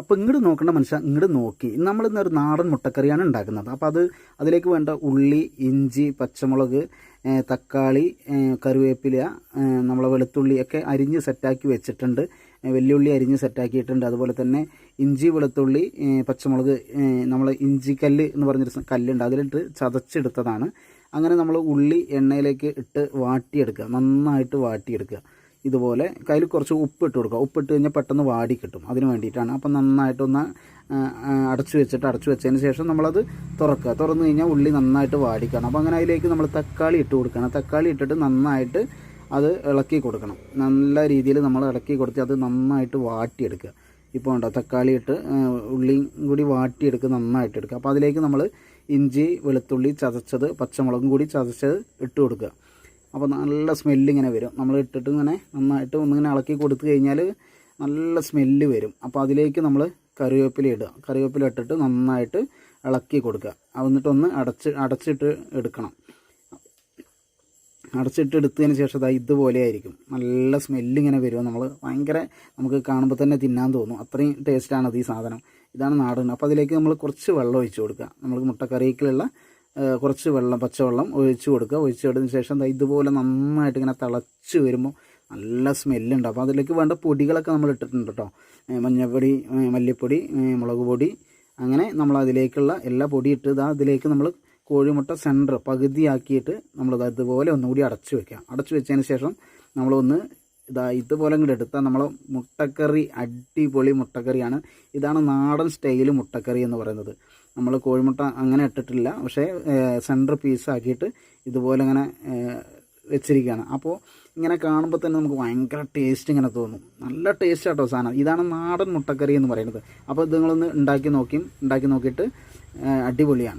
അപ്പോൾ ഇങ്ങോട്ട് നോക്കേണ്ട മനുഷ്യ ഇങ്ങോട്ട് നോക്കി. നമ്മൾ ഇന്നൊരു നാടൻ മുട്ടക്കറിയാണ് ഉണ്ടാക്കുന്നത്. അപ്പോൾ അത് അതിലേക്ക് വേണ്ട ഉള്ളി ഇഞ്ചി പച്ചമുളക് തക്കാളി കറിവേപ്പില നമ്മളെ വെളുത്തുള്ളി ഒക്കെ അരിഞ്ഞ് സെറ്റാക്കി വെച്ചിട്ടുണ്ട്. വെല്ലുള്ളി അരിഞ്ഞ് സെറ്റാക്കിയിട്ടുണ്ട്. അതുപോലെ തന്നെ ഇഞ്ചി വെളുത്തുള്ളി പച്ചമുളക് നമ്മൾ ഇഞ്ചിക്കല്ല് എന്ന് പറഞ്ഞൊരു കല്ലുണ്ട്. അതിലിട്ട് ചതച്ചെടുത്തതാണ്. അങ്ങനെ നമ്മൾ ഉള്ളി എണ്ണയിലേക്ക് ഇട്ട് വാട്ടിയെടുക്കുക. നന്നായിട്ട് വാട്ടിയെടുക്കുക. ഇതുപോലെ കയ്യിൽ കുറച്ച് ഉപ്പ് ഇട്ട് കൊടുക്കുക. ഉപ്പ് ഇട്ട് കഴിഞ്ഞാൽ പെട്ടെന്ന് വാടി കിട്ടും. അതിന് വേണ്ടിയിട്ടാണ്. അപ്പം നന്നായിട്ടൊന്ന് അടച്ചു വെച്ചിട്ട് അടച്ചു വെച്ചതിന് ശേഷം നമ്മളത് തുറക്കുക. തുറന്നു കഴിഞ്ഞാൽ ഉള്ളി നന്നായിട്ട് വാടിക്കണം. അപ്പോൾ അങ്ങനെ അതിലേക്ക് നമ്മൾ തക്കാളി ഇട്ട് കൊടുക്കണം. തക്കാളി ഇട്ടിട്ട് നന്നായിട്ട് അത് ഇളക്കി കൊടുക്കണം. നല്ല രീതിയിൽ നമ്മൾ ഇളക്കി കൊടുത്ത് അത് നന്നായിട്ട് വാട്ടിയെടുക്കുക. ഇപ്പോൾ ഉണ്ടോ? തക്കാളി ഇട്ട് ഉള്ളിയും കൂടി വാട്ടിയെടുക്കുക നന്നായിട്ട് എടുക്കുക. അപ്പോൾ അതിലേക്ക് നമ്മൾ ഇഞ്ചി വെളുത്തുള്ളി ചതച്ചത് പച്ചമുളകും കൂടി ചതച്ചത് ഇട്ട് കൊടുക്കുക. അപ്പോൾ നല്ല സ്മെല്ലിങ്ങനെ വരും. നമ്മൾ ഇട്ടിട്ട് ഇങ്ങനെ നന്നായിട്ട് ഒന്നിങ്ങനെ ഇളക്കി കൊടുത്തു കഴിഞ്ഞാൽ നല്ല സ്മെല്ല് വരും. അപ്പോൾ അതിലേക്ക് നമ്മൾ കറിവേപ്പില ഇടുക. കറിവേപ്പില ഇട്ടിട്ട് നന്നായിട്ട് ഇളക്കി കൊടുക്കുക. എന്നിട്ടൊന്ന് അടച്ച് അടച്ചിട്ട് എടുക്കണം. അടച്ചിട്ട് എടുത്തതിന് ശേഷം അത് ഇതുപോലെ ആയിരിക്കും. നല്ല സ്മെല്ലിങ്ങനെ വരും. നമ്മൾ ഭയങ്കര നമുക്ക് കാണുമ്പോൾ തന്നെ തിന്നാൻ തോന്നും. അത്രയും ടേസ്റ്റാണ് അത് ഈ സാധനം. ഇതാണ് നാടൻ. അപ്പോൾ അതിലേക്ക് നമ്മൾ കുറച്ച് വെള്ളം ഒഴിച്ച് കൊടുക്കുക. നമ്മൾ മുട്ടക്കറിക്കുള്ള കുറച്ച് വെള്ളം പച്ചവെള്ളം ഒഴിച്ച് കൊടുക്കുക. ഒഴിച്ച് കൊടുത്തതിന് ശേഷം ഇതുപോലെ നന്നായിട്ട് ഇങ്ങനെ തിളച്ച് വരുമ്പോൾ നല്ല സ്മെല്ലുണ്ട്. അപ്പോൾ അതിലേക്ക് വേണ്ട പൊടികളൊക്കെ നമ്മൾ ഇട്ടിട്ടുണ്ട് കേട്ടോ മഞ്ഞൾപ്പൊടി മല്ലിപ്പൊടി മുളക് പൊടി. അങ്ങനെ നമ്മൾ അതിലേക്കുള്ള എല്ലാ പൊടി ഇട്ട് ഇതാ അതിലേക്ക് നമ്മൾ കോഴിമുട്ട സെന്റർ പകുതിയാക്കിയിട്ട് നമ്മൾ ഇതുപോലെ ഒന്നുകൂടി അടച്ചു വെക്കാം അടച്ചു വെച്ചതിന് ശേഷം നമ്മളൊന്ന് ഇതാ ഇതുപോലെ ഇങ്ങോട്ട് എടുത്താൽ നമ്മൾ മുട്ടക്കറി അടിപൊളി മുട്ടക്കറിയാണ്. ഇതാണ് നാടൻ സ്റ്റൈൽ മുട്ടക്കറി എന്ന് പറയുന്നത്. നമ്മൾ കോഴിമുട്ട അങ്ങനെ ഇട്ടിട്ടില്ല. പക്ഷേ സെന്റർ പീസ് ആക്കിയിട്ട് ഇതുപോലെ ഇങ്ങനെ വെച്ചിരിക്കുകയാണ് അപ്പോൾ ഇങ്ങനെ കാണുമ്പോൾ തന്നെ നമുക്ക് ഭയങ്കര ടേസ്റ്റ് ഇങ്ങനെ തോന്നും. നല്ല ടേസ്റ്റ് ആട്ടോ സാധനം. ഇതാണ് നാടൻ മുട്ടക്കറി എന്ന് പറയുന്നത്. അപ്പോൾ ഇത് നിങ്ങളൊന്ന് ഉണ്ടാക്കി നോക്കിയും ഉണ്ടാക്കി നോക്കിയിട്ട് അടിപൊളിയാണ്.